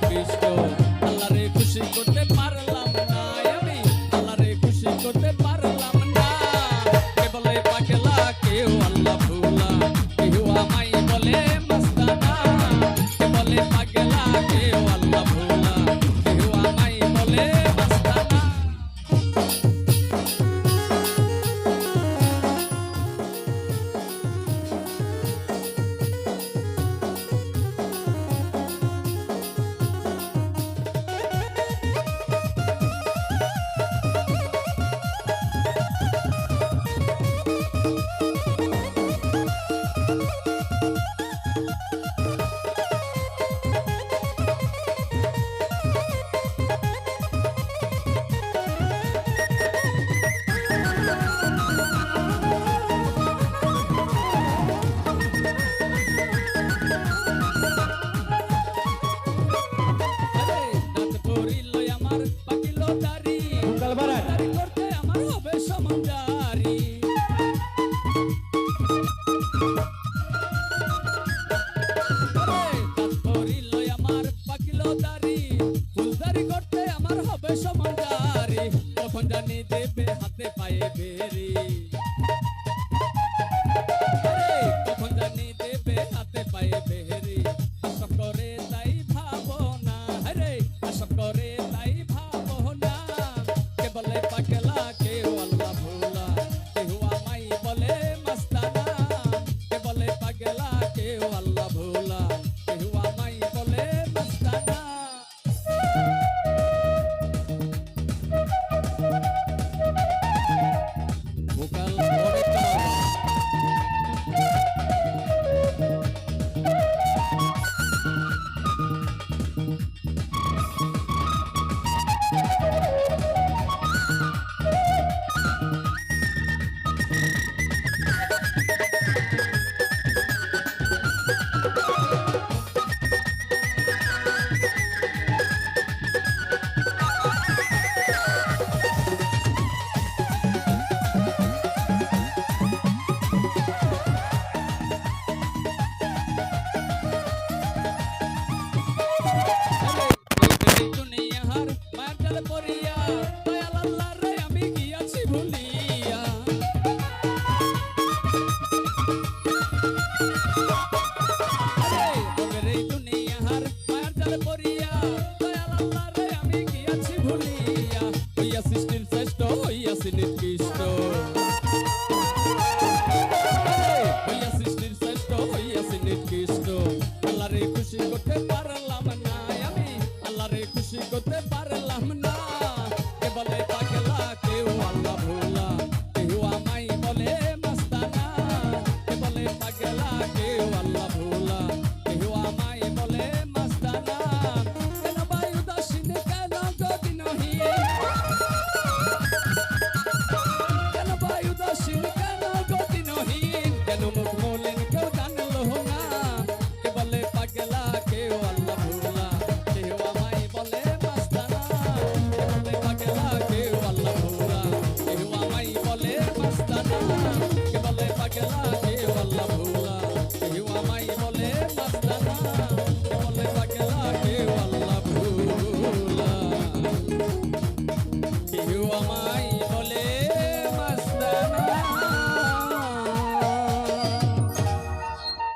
Krishna, Allah re khushi korte parla. হাতে পায়ে বেরি। dejar te parre